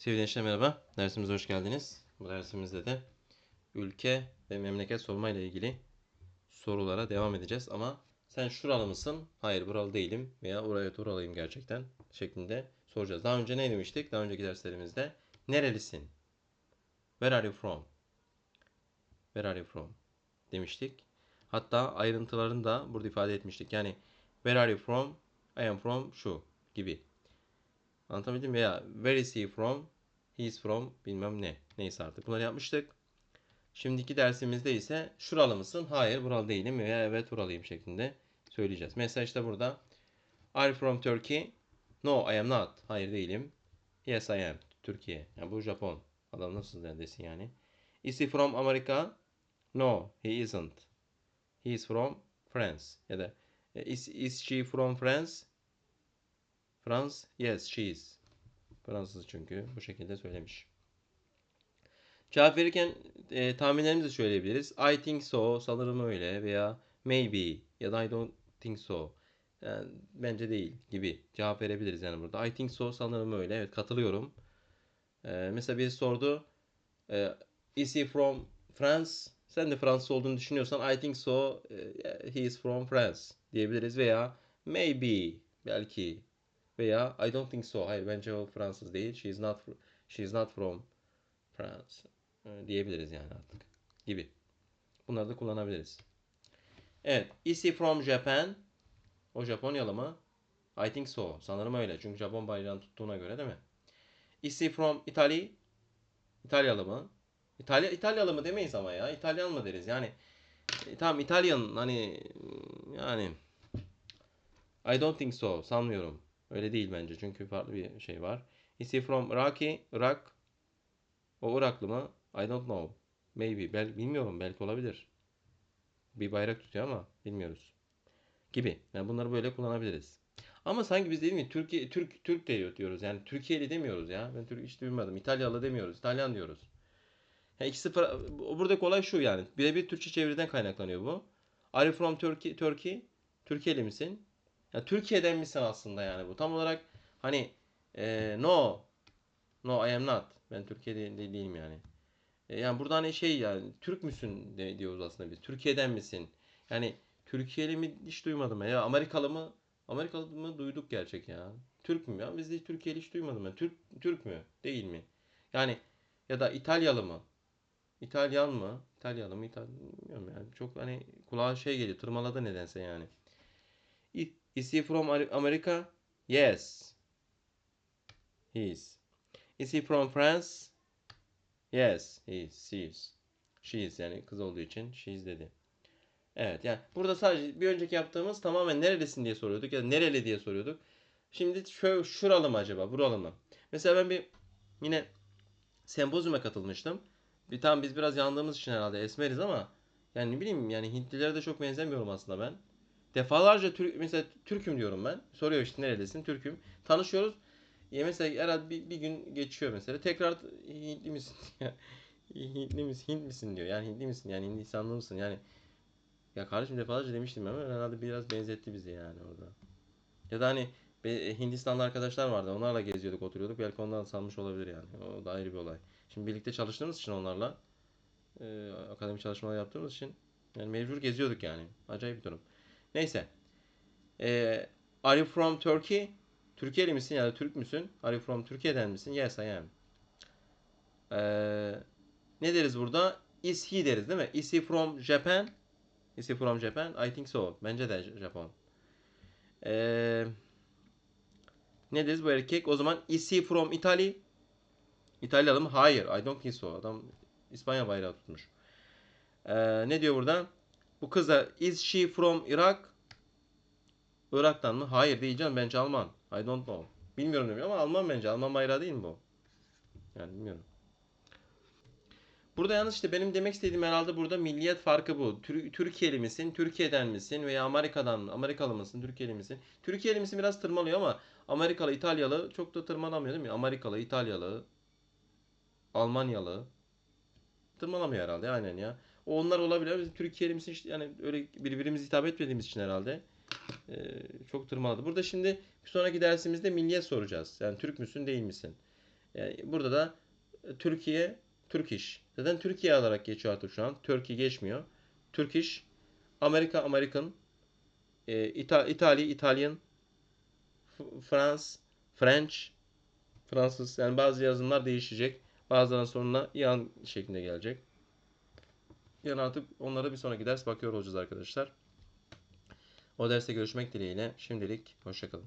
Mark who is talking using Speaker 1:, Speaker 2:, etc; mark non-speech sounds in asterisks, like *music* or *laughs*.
Speaker 1: Sevgili gençler merhaba. Dersimize hoş geldiniz. Bu dersimizde de ülke ve memleket sorma ile ilgili sorulara devam edeceğiz. Ama sen şuralı mısın? Hayır buralı değilim. Veya oraya oralıyım gerçekten şeklinde soracağız. Daha önce ne demiştik? Daha önceki derslerimizde nerelisin? Where are you from? Where are you from? demiştik. Hatta ayrıntılarını da burada ifade etmiştik. Yani where are you from? I am from şu gibi. Anlatabildim veya where is he from? He is from bilmem ne. Neyse artık bunları yapmıştık. Şimdiki dersimizde ise şuralı mısın? Hayır buralı değilim veya evet buralıyım şeklinde söyleyeceğiz. Mesela işte burada Are you from Turkey? No I am not. Hayır değilim. Yes I am. Türkiye. Yani bu Japon. Adam nasıl desin yani. Is he from America? No he isn't. He is from France. Ya da is, is she from France? France? Yes, she is. Fransız çünkü bu şekilde söylemiş. Cevap verirken e, tahminlerimizi söyleyebiliriz. I think so, sanırım öyle veya maybe ya da I don't think so. Yani, bence değil gibi cevap verebiliriz yani burada. I think so, sanırım öyle. Evet katılıyorum. E, mesela biri sordu. E, is he from France? Sen de Fransız olduğunu düşünüyorsan I think so, e, he is from France diyebiliriz veya maybe belki veya I don't think so. Hayır bence o Fransız değil. She is not she is not from France e, diyebiliriz yani artık gibi. Bunları da kullanabiliriz. Evet. Is he from Japan? O Japonyalı mı? I think so. Sanırım öyle. Çünkü Japon bayrağını tuttuğuna göre değil mi? Is he from Italy? İtalyalı mı? İtalya İtalyalı mı demeyiz ama ya. İtalyan mı deriz? Yani e, tamam İtalyan hani yani I don't think so. Sanmıyorum. Öyle değil bence çünkü farklı bir şey var. Is he from Iraki? Irak. O Iraklı mı? I don't know. Maybe. Bel bilmiyorum. Belki olabilir. Bir bayrak tutuyor ama bilmiyoruz. Gibi. Yani bunları böyle kullanabiliriz. Ama sanki biz değil mi Türkiye Türk Türk diyor diyoruz. Yani Türkiye'li demiyoruz ya. Ben Türk hiç duymadım. İtalyalı demiyoruz. İtalyan diyoruz. Yani ikisi buradaki olay şu yani. Birebir Türkçe çeviriden kaynaklanıyor bu. Are you from Turkey? Turkey? Türkiye'li misin? Ya Türkiye'den misin aslında yani bu? Tam olarak hani e, no no I am not. Ben Türkiye'de de- değilim yani. E, yani burada hani şey yani Türk müsün de diyoruz aslında biz. Türkiye'den misin? Yani Türkiye'li mi hiç duymadım ya. Amerikalı mı? Amerikalı mı duyduk gerçek ya. Türk mü ya? Biz de hiç Türkiye'li hiç duymadım ben. Türk Türk mü? Değil mi? Yani ya da İtalyalı mı? İtalyan mı? İtalyalı mı? İtalyan bilmiyorum yani. Çok hani kulağa şey geliyor. Tırmaladı nedense yani. Is he from America? Yes. He is. Is he from France? Yes, he is. She is. She is yani kız olduğu için she is dedi. Evet yani burada sadece bir önceki yaptığımız tamamen nerelisin diye soruyorduk ya da nereli diye soruyorduk. Şimdi şöyle şuralı mı acaba buralı mı? Mesela ben bir yine sempozyuma katılmıştım. Bir tam biz biraz yandığımız için herhalde esmeriz ama yani ne bileyim yani Hintlilere de çok benzemiyorum aslında ben. Defalarca Türk mesela Türk'üm diyorum ben. Soruyor işte nerelisin? Türk'üm. Tanışıyoruz. Ya mesela herhalde bir, bir gün geçiyor mesela. Tekrar Hintli misin? *laughs* Hintli misin? Hint misin diyor. Yani Hintli misin? Yani Hindistanlı mısın? Yani ya kardeşim defalarca demiştim ama herhalde biraz benzetti bizi yani orada. Ya da hani Hindistanlı arkadaşlar vardı. Onlarla geziyorduk, oturuyorduk. Belki ondan sanmış olabilir yani. O da ayrı bir olay. Şimdi birlikte çalıştığımız için onlarla e, akademik çalışmalar yaptığımız için yani mecbur geziyorduk yani. Acayip bir durum. Neyse. Ee, are you from Turkey? Türkiye'li misin ya da Türk müsün? Are you from Türkiye'den misin? Yes I am. Ee, ne deriz burada? Is he deriz değil mi? Is he from Japan? Is he from Japan? I think so. Bence de Japon. Ee, ne deriz bu erkek? O zaman is he from Italy? İtalyalı mı? Hayır. I don't think so. Adam İspanya bayrağı tutmuş. Ee, ne diyor burada? Bu kız da is she from Iraq? Irak'tan mı? Hayır canım bence Alman. I don't know. Bilmiyorum demiş ama Alman bence. Alman bayrağı değil mi bu? Yani bilmiyorum. Burada yalnız işte benim demek istediğim herhalde burada milliyet farkı bu. Tür- Türkiye'li misin? Türkiye'den misin? Veya Amerika'dan Amerikalı mısın? Türkiye'li misin? Türkiye'li misin biraz tırmalıyor ama Amerikalı, İtalyalı çok da tırmalamıyor değil mi? Amerikalı, İtalyalı, Almanyalı tırmalamıyor herhalde aynen ya. Onlar olabilir. Biz Türkiye'li misin işte yani öyle birbirimize hitap etmediğimiz için herhalde e, çok tırmaladı. Burada şimdi bir sonraki dersimizde milliyet soracağız. Yani Türk müsün değil misin? Yani burada da e, Türkiye, Turkish. Zaten Türkiye olarak geçiyor artık şu an. Turkey geçmiyor. Turkish, Amerika, American, e, İta İtalya, Italian, F- Frans, French, Fransız. Yani bazı yazımlar değişecek. Bazılarının sonuna yan şeklinde gelecek. Yani artık onlara bir sonraki ders bakıyor olacağız arkadaşlar. O derste görüşmek dileğiyle. Şimdilik hoşçakalın.